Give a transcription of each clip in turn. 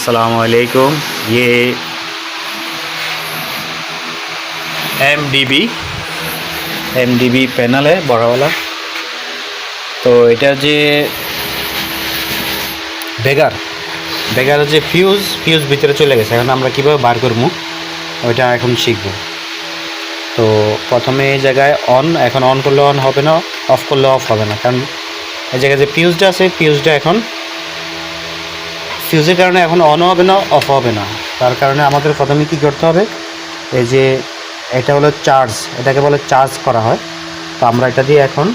असलकुम ये M D B M D B panel है बड़ा वाला তো এটা যে বেগার বেগারের যে ফিউজ ফিউজ ভিতরে চলে গেছে এখন আমরা কীভাবে বার করবো ওইটা এখন শিখব তো প্রথমে এই জায়গায় অন এখন অন করলে অন হবে না অফ করলে অফ হবে না কারণ এই জায়গায় যে ফিউজটা আছে ফিউজটা এখন ফিউজের কারণে এখন অন হবে না, অফ হবে না। তার কারণে আমাদের প্রথমে কী করতে হবে, এই যে এটা হলো চার্জ, এটাকে বলে চার্জ করা হয়। তো আমরা এটা দিয়ে এখন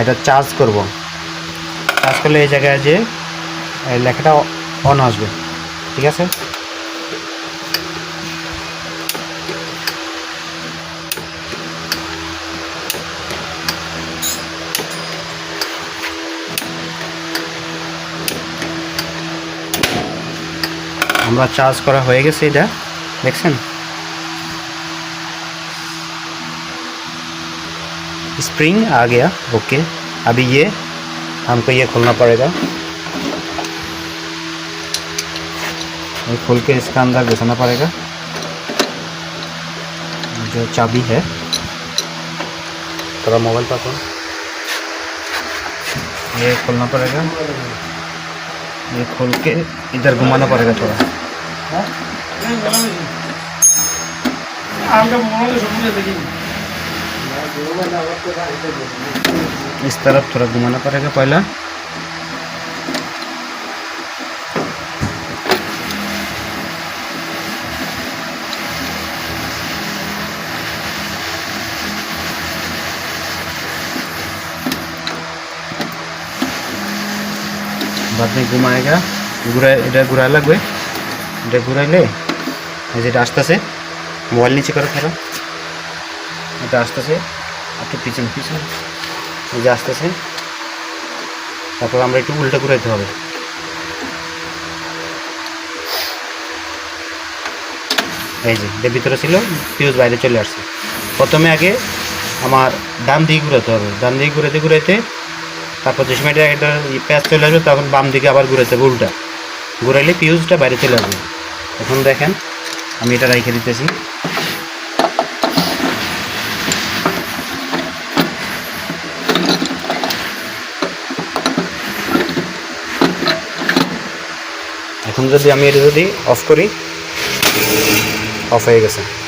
এটা চার্জ করব। চার্জ করলে এই জায়গায় যে লেখাটা অন আসবে। ঠিক আছে? আমরা चार्ज करा হয়ে গেছে এটা দেখছেন स्प्रिंग आ गया ओके अभी ये हमको ये खोलना पड़ेगा ये खोल के इसका अंदर घुसाना पड़ेगा जो चाबी है थोड़ा मोबाइल पास हो ये खोलना पड़ेगा ये खोल के इधर घुमाना पड़ेगा थोड़ा हाँ? इस तरफ़ थोड़ा घुमाना पड़ेगा पहला। बाद में घुमाएगा। घुरा इधर घुरा लग गए। এটা ঘুরাইলে, এই যেটা আসতেছে, মোবাইল নিচে করে ফেলো। এটা আসতেছে একটু পিছন পিছন। এই যে আসতেছে, তারপর আমরা একটু উল্টা ঘুরাইতে হবে। এই যে এর ভিতরে ছিল ফিউজ বাইরে চলে আসছে। প্রথমে আগে আমার ডান দিকে ঘুরাতে হবে। ডান দিকে ঘুরাতে ঘুরাইতে, তারপর যে সময়টা একটা প্যাচ চলে আসবে, তখন বাম দিকে আবার ঘুরাতে হবে উল্টা। ঘুরাইলে পিউজটা বাইরে চলে আসবে। এখন দেখেন, আমি এটা রেখে দিতেছি। এখন যদি আমি এটা যদি অফ করি অফ হয়ে গেছে।